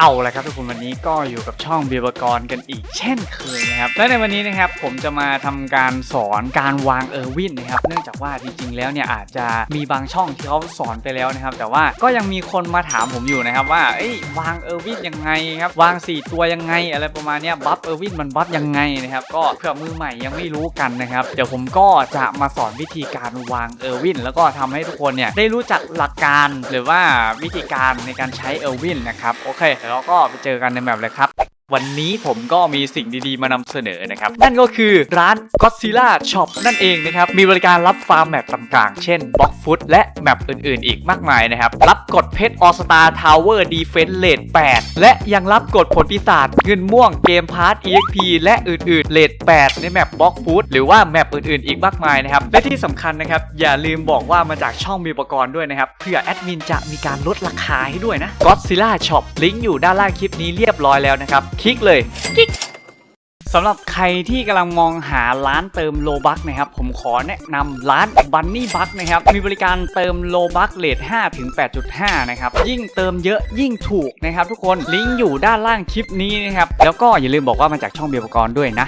เอาละครับทุกคนวันนี้ก็อยู่กับช่องเบียร์กรกันอีกเช่นเคยนะครับและในวันนี้นะครับผมจะมาทำการสอนการวางเออร์วินนะครับเนื่องจากว่าจริงๆแล้วเนี่ยอาจจะมีบางช่องที่เขาสอนไปแล้วนะครับ แต่ว่าก็ยังมีคนมาถามผมอยู่นะครับว่าเอ้ยวางเออร์วินยังไงครับวาง 4 ตัวยังไง อะไรประมาณนี้บัฟเออร์วินมันบัฟยังไงนะครับก็เผื่อมือใหม่ยังไม่รู้กันนะครับเดี๋ยวผมก็จะมาสอนวิธีการวางเออร์วินแล้วก็ทำให้ทุกคนเนี่ยได้รู้จักหลักการหรือว่าวิธีการในการใช้เออร์วินนะครับโอเคเดี๋ยวเราก็ไปเจอกันในแบบเลยครับ วันนี้ผมก็มีสิ่งดีๆ มานำเสนอนะครับ นั่นก็คือร้าน Godzilla Shop นั่นเองนะครับ มีบริการรับฟาร์มแมปต่างๆ เช่น Block Foot และแมปอื่นๆ อีกมากมายนะครับ รับกดเพชร All Star Tower Defense Rate 8และยังรับกดผลปีศาจเงินม่วงเกมพาร์ท EXP และอื่นๆ Rate 8ในแมป Block Foot หรือว่าแมปอื่นๆ อีกมากมายนะครับ และที่สำคัญนะครับ อย่าลืมบอกว่ามาจากช่องมีอุปกรณ์ด้วยนะครับเพื่อแอดมินจะมีการลดราคาให้ด้วยนะ Godzilla Shop ลิงก์อยู่ด้านล่างคลิปนี้เรียบร้อยแล้วนะครับคลิกเลยสำหรับใครที่กำลังมองหาร้านเติมโลบักนะครับ ผมขอแนะนำร้าน Bunny Buck นะครับ มีบริการเติมโลบักเลท5ถึง 8.5 นะครับ ยิ่งเติมเยอะยิ่งถูกนะครับทุกคน ลิงก์อยู่ด้านล่างคลิปนี้นะครับ แล้วก็อย่าลืมบอกว่ามาจากช่องเบียร์ปกรณ์ด้วยนะ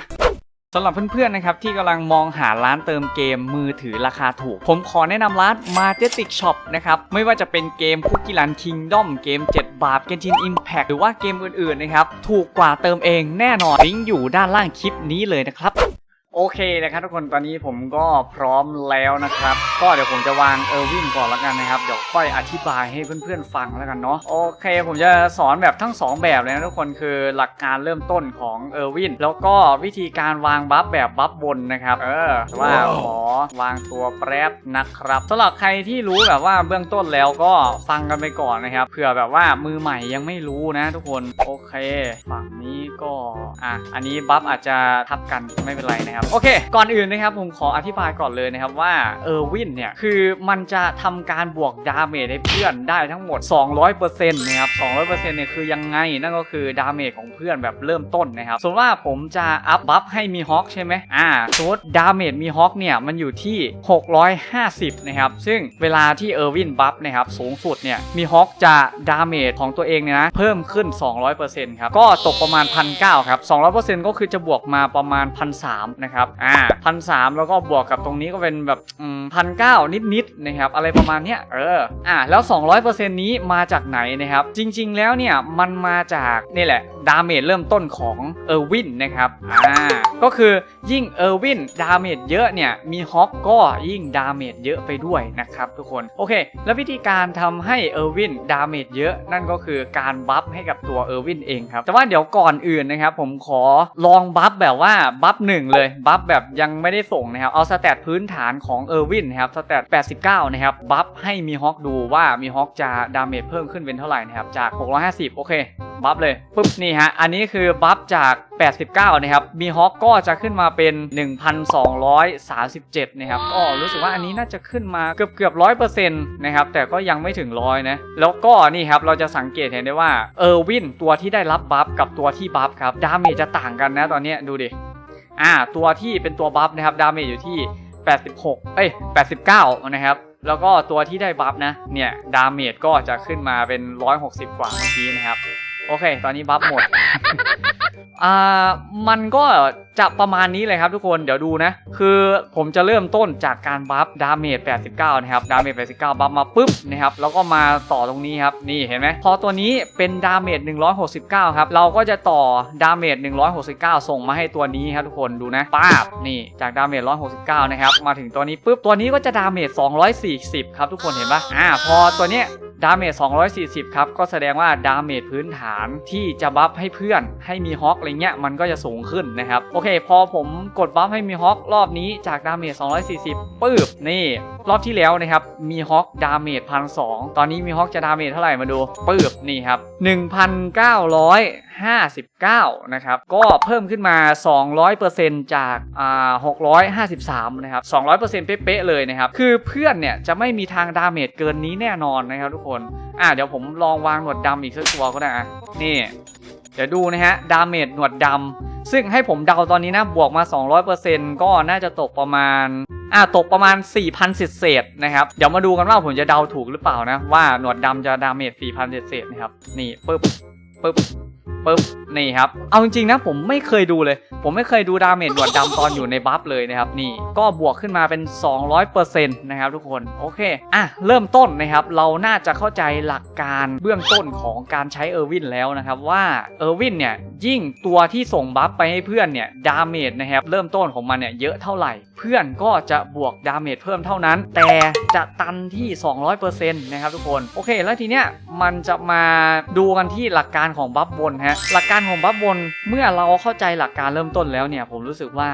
สำหรับเพื่อนๆนะครับที่กำลังมองหาร้านเติมเกมมือถือราคาถูก ผมขอแนะนำร้าน Majestic Shop นะครับไม่ว่าจะเป็นเกมคุกกี้รันคิงด้อมเกม 7 บาทเกนชินอิมแพ t หรือว่าเกมอื่นๆนะครับถูกกว่าเติมเองแน่นอนลิงก์อยู่ด้านล่างคลิปนี้เลยนะครับ โอเคนะครับทุกคนตอนนี้ผมก็พร้อมแล้วนะครับ ก็เดี๋ยวผมจะวางเออร์วินก่อนแล้วกันนะครับ เดี๋ยวค่อยอธิบายให้เพื่อนๆฟังแล้วกันเนาะโอเค ผมจะสอนแบบทั้ง 2 แบบเลยนะทุกคนคือหลักการเริ่มต้นของเออร์วินแล้วก็วิธีการวางบัฟแบบบัฟบนนะครับเออว่าขอวางตัวแป๊บนะครับสำหรับใครที่รู้แบบว่าเบื้องต้นแล้วก็ฟังกันไปก่อนนะครับเผื่อแบบว่ามือใหม่ยังไม่รู้นะ ทุกคนโอเค ฝั่งนี้ก็อะอันนี้บัฟอาจจะทับกันไม่เป็นไรนะครับโอเค ก่อนอื่นนะครับผมขออธิบายก่อนเลยนะครับว่าเออร์วินเนี่ย คือมันจะทำการบวกดาเมจให้เพื่อนได้ทั้งหมด 200%นะครับ 200%เนี่ยคือยังไง นั่นก็คือดาเมจของเพื่อนแบบเริ่มต้นนะครับ สมมติว่าผมจะอัพบัฟให้มีฮอคใช่ไหมอ่าสมมติดาเมจมีฮอคเนี่ยมันอยู่ที่ 650 นะครับ ซึ่งเวลาที่เออร์วินบัฟนะครับสูงสุดเนี่ยมีฮอคจะดาเมจของตัวเองเนี่ยนะเพิ่มขึ้น 200%ครับ ก็ตกประมาณ1,900ครับ200%ก็คือจะบวกมาประมาณ1,300นะครับอ่าพันสามแล้วก็บวกกับตรงนี้ก็เป็นแบบพันเก้านิดๆนะครับอะไรประมาณเนี้ยเอออ่าแล้ว 200%นี้มาจากไหนนะครับ จริง ๆ แล้วเนี่ยมันมาจากนี่แหละดาเมจเริ่มต้นของเออร์วินนะครับอ่าก็คือยิ่งเออร์วินดาเมจเยอะเนี่ยมีฮอกก็ยิ่งดาเมจเยอะไปด้วยนะครับทุกคนโอเค แล้ววิธีการทำให้เออร์วินดาเมจเยอะ นั่นก็คือการบัฟให้กับตัวเออร์วินเองครับแต่ว่าเดี๋ยวก่อนอื่นนะครับผมขอลองบัฟแบบว่าบัฟหนึ่งเลยบัฟแบบยังไม่ได้ส่งนะครับ เอาสแตทพื้นฐานของเออร์วินนะครับ สแตท89 นะครับ บัฟให้มีฮอกดูว่ามีฮอกจะดาเมจเพิ่มขึ้นเป็นเท่าไหร่นะครับ จาก 650 โอเค บัฟเลยปุ๊บนี่ฮะ อันนี้คือบัฟจาก 89 นะครับ มีฮอกก็จะขึ้นมาเป็น 1,237 นะครับ ก็รู้สึกว่าอันนี้น่าจะขึ้นมาเกือบเกือบร้อยเปอร์เซ็นต์นะครับ แต่ก็ยังไม่ถึงร้อยนะ แล้วก็นี่ครับ เราจะสังเกตเห็นได้ว่าเออร์วินตัวที่ได้รับบัฟกับตัวที่บัฟครับ ดาเมจจะต่างกันนะตอนนี้ดูดิ อ่าตัวที่เป็นตัวบัฟนะครับดาเมจอยู่ที่ 86 เอ้ย 89 นะครับ แล้วก็ตัวที่ได้บัฟนะ เนี่ยดาเมจก็จะขึ้นมาเป็น 160 กว่าเมื่อกี้นะครับ โอเค ตอนนี้บัฟหมด อ่า มันก็ จะประมาณนี้เลยครับทุกคนเดี๋ยวดูนะ คือผมจะเริ่มต้นจากการบัฟดาเมจ 89 นะครับ ดาเมจ 89 บัฟมาปุ๊บนะครับ แล้วก็มาต่อตรงนี้ครับ นี่เห็นไหมพอตัวนี้เป็นดาเมจ 169 ครับ เราก็จะต่อดาเมจ 169 ส่งมาให้ตัวนี้ครับทุกคนดูนะป้าบนี่จากดาเมจ 169 นะครับ มาถึงตัวนี้ปุ๊บ ตัวนี้ก็จะดาเมจ 240 ครับทุกคนเห็นปะอ่า พอตัวเนี้ย ดาเมจ240 ครับ ก็แสดงว่าดาเมจพื้นฐานที่จะบัฟให้เพื่อนให้มีฮอกอะไรเงี้ยมันก็จะสูงขึ้นนะครับ โอเค พอผมกดบัฟให้มีฮอกรอบนี้จากดาเมจ240ปึ๊บนี่ รอบที่แล้วนะครับมีฮอกดาเมจพันสตอนนี้มีฮอกจะดาเมจเท่าไหร่มาดูปื๊บนี่ครับ 1,959 นะครับ ก็เพิ่มขึ้นมา 200%จากอ่า653 นะครับ 200%เป๊ะๆเลยนะครับ คือเพื่อนเนี่ยจะไม่มีทางดาเมจเกินนี้แน่นอนนะครับทุกคน อะเดี๋ยวผมลองวางหนวดดำอีกสักตัวก็ได้อะนี่ เดี๋ยวดูนะฮะ ดาเมจหนวดดำ ซึ่งให้ผมเดาตอนนี้นะบวกมา 200%ก็น่าจะตกประมาณอะตกประมาณ 4,000 เศษนะครับ เดี๋ยวมาดูกันว่าผมจะเดาถูกหรือเปล่านะ ว่าหนวดดำจะดาเมจ 4,000 เศษนะครับ นี่ปึ๊บปึ๊บปึ๊บ นี่ครับ เอาจริงๆนะผมไม่เคยดูเลย ผมไม่เคยดูดาเมจหวดดำตอนอยู่ในบัฟเลยนะครับนี่ก็บวกขึ้นมาเป็น 200%นะครับทุกคนโอเคอะเริ่มต้นนะครับเราน่าจะเข้าใจหลักการเบื้องต้นของการใช้เออร์วินแล้วนะครับว่าเออร์วินเนี่ยยิ่งตัวที่ส่งบัฟไปให้เพื่อนเนี่ยดาเมจนะครับเริ่มต้นของมันเนี่ยเยอะเท่าไหร่ เพื่อนก็จะบวกดาเมจเพิ่มเท่านั้น แต่จะตันที่ 200%นะครับทุกคนโอเค แล้วทีเนี้ยมันจะมาดูกันที่หลักการของบัฟบนฮะหลักการของบัฟบนเมื่อเราเข้าใจหลักการเริ่มต้นแล้วเนี่ย ผมรู้สึกว่า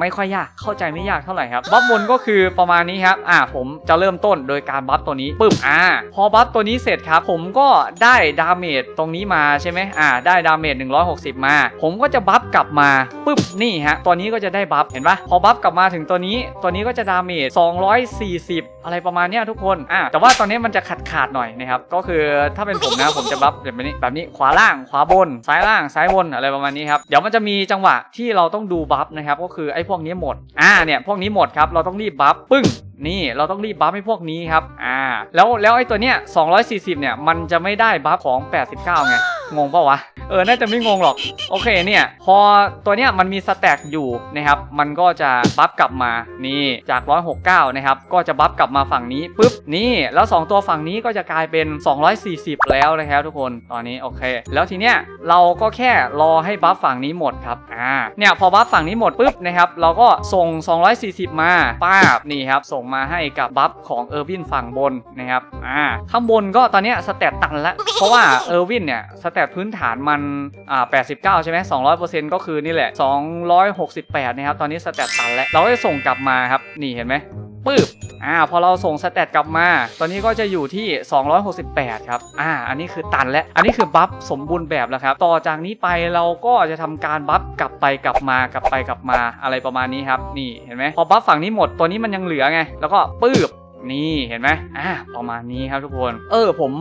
ไม่ค่อยยากเข้าใจไม่ยากเท่าไหร่ครับบัฟบนก็คือประมาณนี้ครับอ่าผมจะเริ่มต้นโดยการบัฟตัวนี้ปึ๊บอ่าพอบัฟตัวนี้เสร็จครับ ผมก็ได้ดาเมจตรงนี้มาใช่ไหมอ่าได้ดาเมจ160 มา ผมก็จะบัฟกลับมาปึ๊บนี่ฮะตัวนี้ก็จะได้บัฟเห็นปะพอบัฟกลับมาถึงตัวนี้ตัวนี้ก็จะดาเมจ240 อะไรประมาณเนี้ยทุกคนอ่าแต่ว่าตอนนี้มันจะขาดขาดๆหน่อยนะครับก็คือถ้าเป็นผมนะผมจะบัฟแบบนี้แบบนี้ขวาล่างขวาบนซ้ายล่างซ้ายบนอะไรประมาณนี้ครับ เดี๋ยวมันจะมีจังหวะที่เราต้องดูบัฟนะครับ ก็คือไอ้พวกนี้หมด อ่าเนี่ยพวกนี้หมดครับ เราต้องรีบบัฟปึ้ง นี่เราต้องรีบบัฟให้พวกนี้ครับ อ่า แล้วแล้วไอ้ตัวเนี้ย240 เนี่ย มันจะไม่ได้บัฟของ 89 ไง งงปล่าวะ เออ น่าจะไม่งงหรอก โอเคเนี่ย พอตัวเนี้ยมันมีสแต็กอยู่นะครับ มันก็จะบัฟกลับมา นี่ จาก 169 นะครับ ก็จะบัฟกลับมาฝั่งนี้ปุ๊บ นี่ แล้ว 2 ตัวฝั่งนี้ก็จะกลายเป็น 240 แล้วนะครับทุกคน ตอนนี้ โอเค แล้วทีเนี้ยเราก็แค่รอให้บัฟฝั่งนี้หมดครับ อ่า เนี่ย พอบัฟฝั่งนี้หมดปุ๊บนะครับ เราก็ส่ง 240 มาป้าบนี่ครับ ส่งมาให้กับบัฟของเออร์วินฝั่งบนนะครับอ่าข้างบนก็ตอนเนี้ยสแตตตันแล้วเพราะว่าเออร์วินเนี่ยสแตตพื้นฐานมันอ่า89 ใช่ไหม200%ก็คือนี่แหละ 268 นะครับ ตอนนี้สแตตตันแล้ว เราก็จะส่งกลับมาครับ นี่เห็นไหมปึ๊บ อ่าพอเราส่งสแตตกลับมา ตอนนี้ก็จะอยู่ที่ 268 ครับอ่าอันนี้คือตันแล้วอันนี้คือบัฟสมบูรณ์แบบแล้วครับ ต่อจากนี้ไปเราก็จะทำการบัฟกลับไปกลับมากลับไปกลับมาอะไรประมาณนี้ครับ นี่เห็นไหมพอบัฟฝั่งนี้หมดตัวนี้มันยังเหลือไง แล้วก็ปึ๊บนี่เห็นไหมอ่าประมาณนี้ครับทุกคน เออผม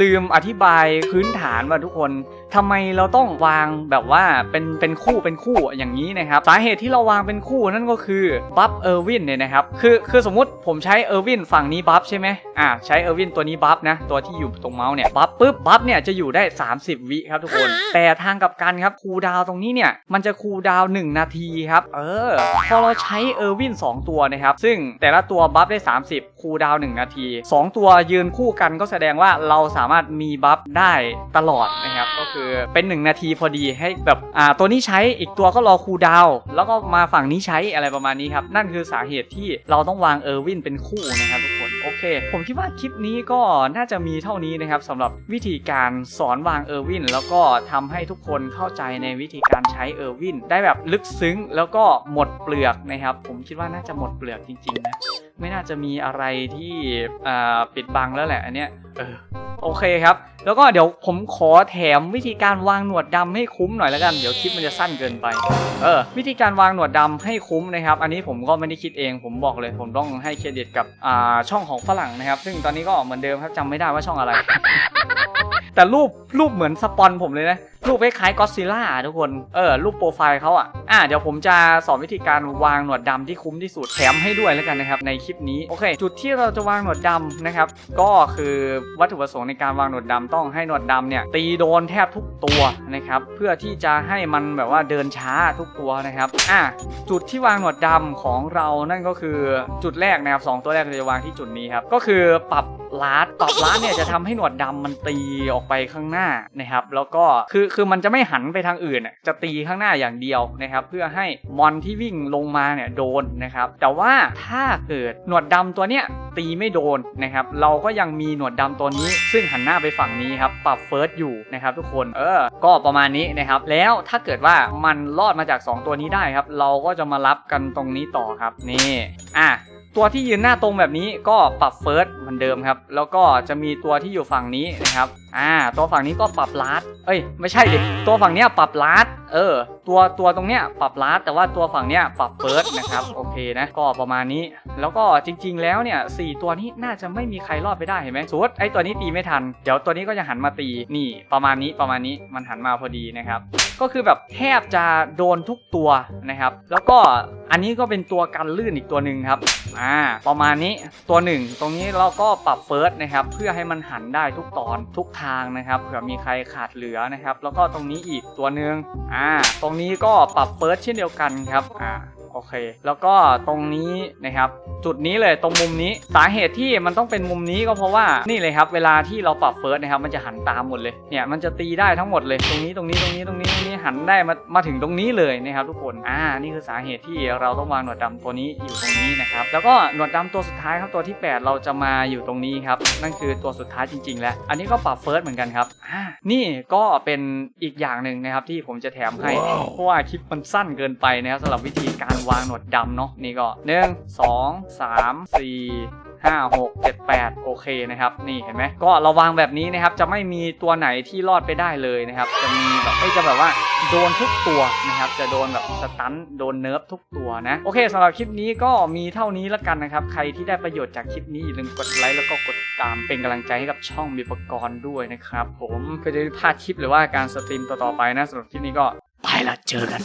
ลืมอธิบายพื้นฐานว่าทุกคน ทำไมเราต้องวางแบบว่าเป็นเป็นคู่เป็นคู่อย่างนี้นะครับ สาเหตุที่เราวางเป็นคู่นั่นก็คือบัฟเออร์วินเนี่ยนะครับคือคือสมมติผมใช้เออร์วินฝั่งนี้บัฟใช่ไหมอ่าใช้เออร์วินตัวนี้บัฟนะตัวที่อยู่ตรงเมาส์เนี่ยบัฟปุ๊บบัฟเนี่ยจะอยู่ได้ 30 วิครับทุกคน แต่ทางกลับกันครับคูลดาวน์ตรงนี้เนี่ยมันจะคูลดาวน์1นาทีครับเออพอเราใช้เออร์วิน2ตัวนะครับซึ่งแต่ละตัวบัฟได้ 30 คูลดาวน์1นาที 2 ตัวยืนคู่กันก็แสดงว่าเราสามารถมีบัฟได้ตลอดนะครับก็คือเป็น1นาทีพอดีให้แบบอ่าตัวนี้ใช้อีกตัวก็รอคูดาวแล้วก็มาฝั่งนี้ใช้อะไรประมาณนี้ครับ นั่นคือสาเหตุที่เราต้องวางเออร์วินเป็นคู่นะครับทุกคนโอเค ผมคิดว่าคลิปนี้ก็น่าจะมีเท่านี้นะครับสำหรับวิธีการสอนวางเออร์วินแล้วก็ทำให้ทุกคนเข้าใจในวิธีการใช้เออร์วินได้แบบลึกซึ้งแล้วก็หมดเปลือกนะครับ ผมคิดว่าน่าจะหมดเปลือกจริงๆนะไม่น่าจะมีอะไรที่อ่าปิดบังแล้วแหละอันเนี้ยเออ โอเคครับ แล้วก็เดี๋ยวผมขอแถมวิธีการวางหนวดดำให้คุ้มหน่อยแล้วกัน เดี๋ยวคลิปมันจะสั้นเกินไป เออ วิธีการวางหนวดดำให้คุ้มนะครับ อันนี้ผมก็ไม่ได้คิดเอง ผมบอกเลย ผมต้องให้เครดิตกับอ่าช่องของฝรั่งนะครับ ซึ่งตอนนี้ก็เหมือนเดิมครับจำไม่ได้ว่าช่องอะไร แต่รูปรูปเหมือนสปอนผมเลยนะ รูปคล้ายๆก็ซิล่าทุกคน เออ รูปโปรไฟล์เขาอะ อะ เดี๋ยวผมจะสอนวิธีการวางหนวดดำที่คุ้มที่สุดแถมให้ด้วยแล้วกันนะครับ ในคลิปนี้ โอเค จุดที่เราจะวางหนวดดำนะครับ ก็คือวัตถุประสงค์ในการวางหนวดดำต้องให้หนวดดำเนี่ย ตีโดนแทบทุกตัวนะครับ เพื่อที่จะให้มันแบบว่าเดินช้าทุกตัวนะครับ อะ จุดที่วางหนวดดำของเรานั่นก็คือจุดแรกนะครับสองตัวแรกเราจะวางที่จุดนี้ครับ ก็คือปรับลาดปรับลาดเนี่ยจะทำให้หนวดดำมันตีออกไปข้างหน้านะครับ แล้วก็คือคือมันจะไม่หันไปทางอื่นจะตีข้างหน้าอย่างเดียวนะครับเพื่อให้มอนที่วิ่งลงมาเนี่ยโดนนะครับแต่ว่าถ้าเกิดหนวดดำตัวเนี้ยตีไม่โดนนะครับเราก็ยังมีหนวดดำตัวนี้ ซึ่งหันหน้าไปฝั่งนี้ครับปรับเฟิร์สอยู่นะครับทุกคนเออก็ประมาณนี้นะครับแล้วถ้าเกิดว่ามันรอดมาจาก 2 ตัวนี้ได้ครับ เราก็จะมารับกันตรงนี้ต่อครับนี่อะตัวที่ยืนหน้าตรงแบบนี้ก็ปรับเฟิร์สเหมือนเดิมครับ แล้วก็จะมีตัวที่อยู่ฝั่งนี้นะครับ อ่า ตัวฝั่งนี้ก็ปรับลาดเอ้ย ไม่ใช่ดิ ตัวฝั่งเนี้ยปรับลาดเออ ตัวตัวตรงเนี้ยปรับลาดแต่ว่าตัวฝั่งเนี้ยปรับเฟิร์สนะครับ โอเคนะ ก็ประมาณนี้ แล้วก็จริง ๆ แล้วเนี่ยสี่ตัวนี้น่าจะไม่มีใครรอดไปได้เห็นไหมสมมติไอ้ตัวนี้ตีไม่ทัน เดี๋ยวตัวนี้ก็จะหันมาตี นี่ประมาณนี้ประมาณนี้ มันหันมาพอดีนะครับ ก็คือแบบแทบจะโดนทุกตัวนะครับ แล้วก็อันนี้ก็เป็นตัวกันลื่นอีกตัวหนึ่งครับ อ่า ประมาณนี้ ตัวหนึ่ง ตรงนี้เราก็ปรับเฟิร์สนะครับ เพื่อให้มันหันได้ทุกตอนทุกททางนะครับเผื่อมีใครขาดเหลือนะครับ แล้วก็ตรงนี้อีกตัวหนึ่งอ่า ตรงนี้ก็ปรับเฟิร์สเช่นเดียวกันครับอ่า โอเค แล้วก็ตรงนี้นะครับ จุดนี้เลยตรงมุมนี้สาเหตุที่มันต้องเป็นมุมนี้ก็เพราะว่านี่เลยครับ เวลาที่เราปรับเฟิร์สนะครับ มันจะหันตามหมดเลยเนี่ยมันจะตีได้ทั้งหมดเลย ตรงนี้ตรงนี้ตรงนี้ตรงนี้ตรงนี้หันได้มามาถึงตรงนี้เลยนะครับ ทุกคนอ่านี่คือสาเหตุที่เราต้องวางหนวดดำตัวนี้อยู่ตรงนี้นะครับแล้วก็หนวดดำตัวสุดท้ายครับตัวที่ 8 เราจะมาอยู่ตรงนี้ครับนั่นคือตัวสุดท้ายจริง ๆ แล้วอันนี้ก็ปรับเฟิร์สเหมือนกันครับอ่านี่ก็เป็นอีกอย่างหนึ่งนะครับที่ผมจะแถมให้ เพราะว่าคลิปมันสั้นเกินไปนะครับสำหรับวิธีการวางหนวดดำเนาะนี่ก็หนึ่งสองสามสี่ห้าหกเจ็ดแปดโอเคนะครับนี่เห็นไหมก็เราวางแบบนี้นะครับจะไม่มีตัวไหนที่รอดไปได้เลยนะครับจะมีแบบเอ้ยจะแบบว่าโดนทุกตัวนะครับจะโดนแบบสตันโดนเนิร์ฟทุกตัวนะโอเคสำหรับคลิปนี้ก็มีเท่านี้ละกันนะครับใครที่ได้ประโยชน์จากคลิปนี้อย่าลืมกดไลค์แล้วก็กดตามเป็นกำลังใจให้กับช่องมีประกรณ์ด้วยนะครับผมเพื่อจะได้ไม่พลาดคลิปหรือว่าการสตรีมต่อๆไปนะสำหรับคลิปนี้ก็ไปละเจอกัน